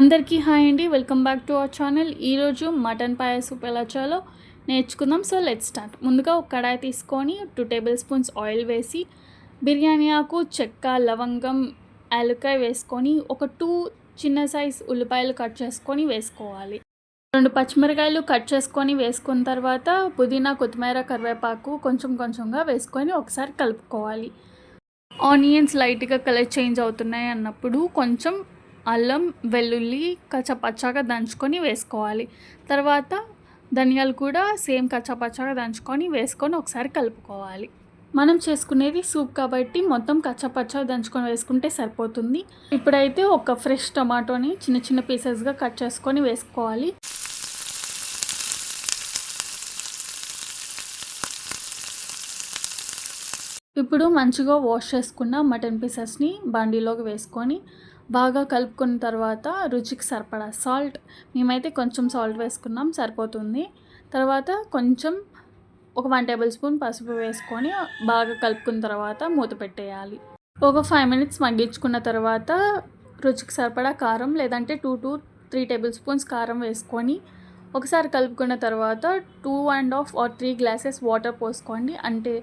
అందరికీ హాయ్ అండి. Welcome back to our channel. ఈరోజు మటన్ పాయ సూప్ ఎలా చేయాలో నేర్చుకుందాం. So let start. ముందుగా ఒక కడాయి తీసుకొని టూ టేబుల్ స్పూన్స్ ఆయిల్ వేసి బిర్యానీ ఆకు చెక్క లవంగం యాలకాయ వేసుకొని ఒక టూ చిన్న సైజ్ ఉల్లిపాయలు కట్ చేసుకొని వేసుకోవాలి. రెండు పచ్చిమిరకాయలు కట్ చేసుకొని వేసుకున్న తర్వాత పుదీనా కొత్తిమీర కరివేపాకు కొంచెం కొంచెంగా వేసుకొని ఒకసారి కలుపుకోవాలి. ఆనియన్స్ లైట్గా కలర్ చేంజ్ అవుతున్నాయి అన్నప్పుడు కొంచెం అల్లం వెల్లుల్లి కచ్చపచ్చగా దంచుకొని వేసుకోవాలి. తర్వాత ధనియాలు కూడా సేమ్ కచ్చపచ్చగా దంచుకొని వేసుకొని ఒకసారి కలుపుకోవాలి. మనం చేసుకునేది సూప్ కాబట్టి మొత్తం కచ్చపచ్చ దంచుకొని వేసుకుంటే సరిపోతుంది. ఇప్పుడైతే ఒక ఫ్రెష్ టమాటోని చిన్న చిన్న పీసెస్గా కట్ చేసుకొని వేసుకోవాలి. ఇప్పుడు మంచిగా వాష్ చేసుకున్న మటన్ పీసెస్ని బండిలోకి వేసుకొని బాగా కలుపుకున్న తర్వాత రుచికి సరిపడా సాల్ట్ మేమైతే కొంచెం సాల్ట్ వేసుకున్నాం సరిపోతుంది. తర్వాత కొంచెం ఒక వన్ టేబుల్ స్పూన్ పసుపు వేసుకొని బాగా కలుపుకున్న తర్వాత మూత పెట్టేయాలి. ఒక ఫైవ్ మినిట్స్ మగ్గించుకున్న తర్వాత రుచికి సరిపడా కారం లేదంటే two to three tablespoons కారం వేసుకొని ఒకసారి కలుపుకున్న తర్వాత two and half or three glasses water పోసుకోండి. అంటే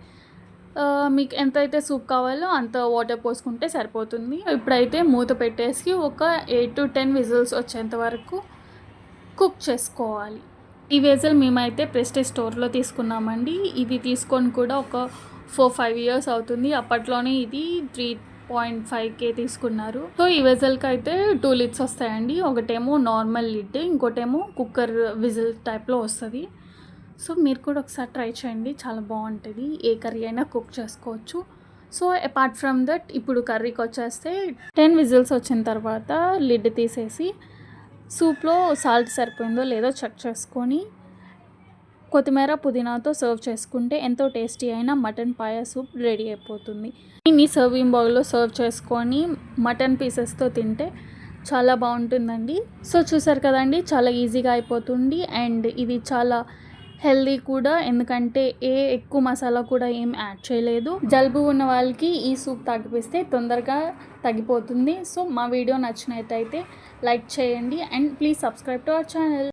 మీకు ఎంతైతే సూప్ కావాలో అంత వాటర్ పోసుకుంటే సరిపోతుంది. ఇప్పుడైతే మూత పెట్టేసి ఒక ఎయిట్ టు టెన్ విజిల్స్ వచ్చేంత వరకు కుక్ చేసుకోవాలి. ఈ వేజల్ మేమైతే ప్రెస్టేజ్ స్టోర్లో తీసుకున్నామండి. ఇది తీసుకొని కూడా ఒక ఫోర్ ఫైవ్ ఇయర్స్ అవుతుంది. అప్పట్లోనే ఇది త్రీ పాయింట్ ఫైవ్ కే తీసుకున్నారు. సో ఈ వెజల్కి అయితే టూ లిడ్స్ వస్తాయండి. ఒకటేమో నార్మల్ లిడ్ ఇంకోటేమో కుక్కర్ విజిల్ టైప్లో వస్తుంది. సో మీరు కూడా ఒకసారి ట్రై చేయండి. చాలా బాగుంటుంది. ఏ కర్రీ అయినా కుక్ చేసుకోవచ్చు. సో అపార్ట్ ఫ్రమ్ దట్ ఇప్పుడు కర్రీకి వచ్చేస్తే టెన్ విజిల్స్ వచ్చిన తర్వాత లిడ్ తీసేసి సూప్లో సాల్ట్ సరిపోయిందో లేదో చెక్ చేసుకొని కొత్తిమీర పుదీనాతో సర్వ్ చేసుకుంటే ఎంతో టేస్టీ అయిన మటన్ పాయ సూప్ రెడీ అయిపోతుంది. దీన్ని సర్వింగ్ బౌల్లో సర్వ్ చేసుకొని మటన్ పీసెస్తో తింటే చాలా బాగుంటుందండి. సో చూసారు కదండి చాలా ఈజీగా అయిపోతుంది. అండ్ ఇది చాలా హెల్దీ కూడా ఎందుకంటే ఏ ఎక్కువ మసాలా కూడా ఏం యాడ్ చేయలేదు. జలుబు ఉన్న వాళ్ళకి ఈ సూప్ తగ్గిపిస్తే తొందరగా తగ్గిపోతుంది. సో మా వీడియో నచ్చినట్టయితే లైక్ చేయండి and please subscribe to our channel.